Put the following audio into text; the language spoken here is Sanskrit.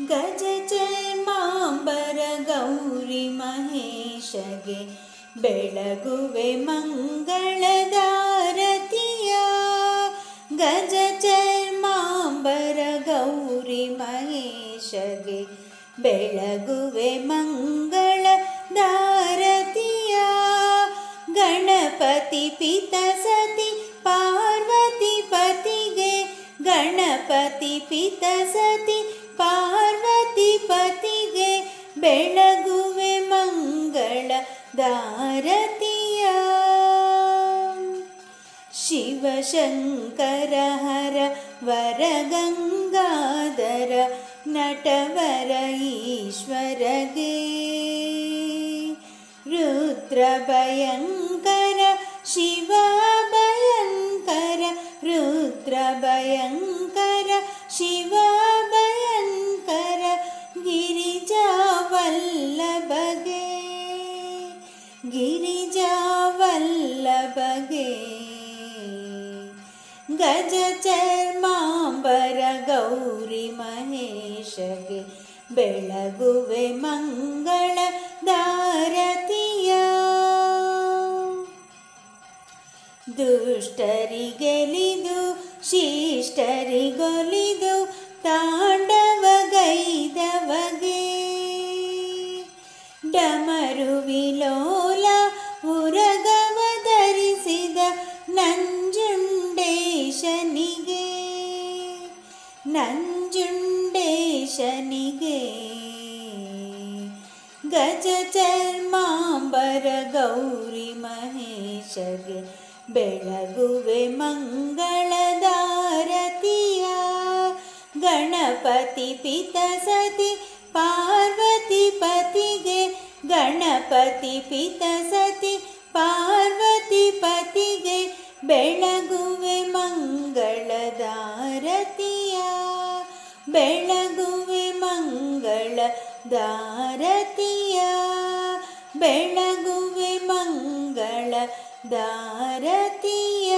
गज च मा महेशगे बेळगुवे मङ्गल गज च माबर गौरी महेश गे भेलगुवे मङ्गल धारदिया गणपति पितसति पतीपति गे गणपति ಸತಿ ಪಾರ್ವತಿ ಪತಿಗೆ ಬೆಳಗುವೆ ಮಂಗಳ ದಾರತಿಯ ಶಿವಶಂಕರ ಹರ ವರ ಗಂಗಾಧರ ನಟವರ ಈಶ್ವರಗೆ ರುದ್ರ ಭಯಂಕರ ಶಿವ ಭಯಂಕರ ಗಿರಿಜಾ ವಲ್ಲಭಗೆ ಗಜ ಚರ್ಮಾಂಬರ ಗೌರಿ ಮಹೇಶಗೆ ಬೆಳಗುವೆ ಮಂಗಳ ದಾರತಿಯ ದುಷ್ಟರಿಗೆಲಿದು ಶಿಷ್ಟರಿಗೊಲಿದು ತಾಂಡವಗೈದವಗೆ ಡಮರು ನಂಜುಂಡೇಶನಿಗೆ ಗಜ ಚರ್ಮಾಂಬರ ಗೌರಿ ಮಹೇಶಗೆ ಬೆಳಗುವೆ ಮಂಗಳದಾರತಿಯ ಗಣಪತಿ ಪಿತ ಸತಿ ಪಾರ್ವತಿ ಪತಿಗೆ ಗಣಪತಿ ಪಿತ ಸತಿ ಪಾರ್ವತಿ ಪತಿಗೆ ಬೆಳಗುವೆ ಬೆಳಗುವೆ ಮಂಗಳ ದಾರತಿಯ ಬೆಳಗುವೆ ಮಂಗಳ ದಾರತಿಯ